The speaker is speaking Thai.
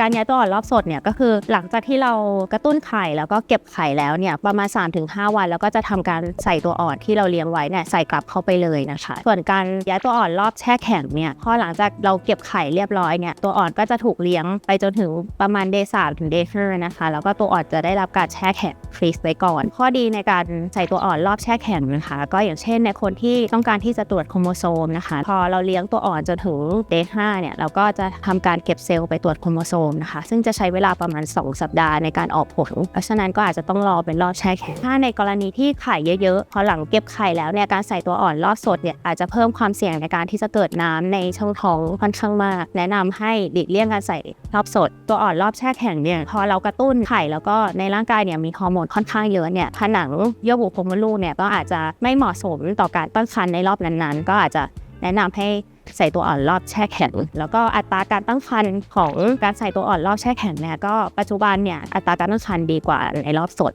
การย้ายตัวอ่อนรอบสดเนี่ยก็คือหลังจากที่เรากระตุ้นไข่แล้วก็เก็บไข่แล้วเนี่ยประมาณ 3-5 วัน แล้วก็จะทำการใส่ตัวอ่อนที่เราเลี้ยงไว้เนี่ยใส่กลับเข้าไปเลยนะคะ ส่วนการย้ายตัวอ่อนรอบแช่แข็งเนี่ยพอหลังจากเราเก็บไข่เรียบร้อยเนี่ยตัวอ่อนก็จะถูกเลี้ยงไปจนถึงประมาณเดย์สามถึงเดย์ห้านะคะ แล้วก็ตัวอ่อนจะได้รับการแช่แข็งฟรีซไว้ก่อน ข้อดีในการใส่ตัวอ่อนรอบแช่แข็งนะคะ ก็อย่างเช่นในคนที่ต้องการที่จะตรวจโครโมโซมนะคะ พอเราเลี้ยงตัวอ่อนจนถึง day 5เนี่ยเราก็จะทำการเก็บเซลล์ไปตรวจโครโมโซมนะคะ ซึ่งจะใช้เวลาประมาณ 2 สัปดาห์ในการออกผล เพราะฉะนั้นก็อาจจะต้องรอเป็นรอบแช่แข็งถ้าในกรณีที่ไข่เยอะๆพอหลังเก็บไข่แล้วเนี่ยการใส่ตัวอ่อนรอบสดเนี่ยอาจจะเพิ่มความเสี่ยงในการที่จะเกิดน้ำในช่องท้องค่อนข้างมาก แนะนำให้หลีกเลี่ยงการใส่รอบสด ตัวอ่อนรอบแช่แข็งเนี่ยพอเรากระตุ้นไข่แล้วก็ในร่างกายเนี่ยมีฮอร์โมนค่อนข้างเยอะเนี่ยผนังเยื่อบุโพรงมดลูกเนี่ยก็อาจจะไม่เหมาะสมต่อการตั้งครรภ์ในรอบนั้นๆ ก็อาจจะแนะนำให้ใส่ตัวอ่อนรอบแช่แข็ง แล้วก็อัตราการตั้งครรภ์ของการใส่ตัวอ่อนรอบแช่แข็งเนี่ยก็ปัจจุบันเนี่ยอัตราการตั้งครรภ์ดีกว่าในรอบสด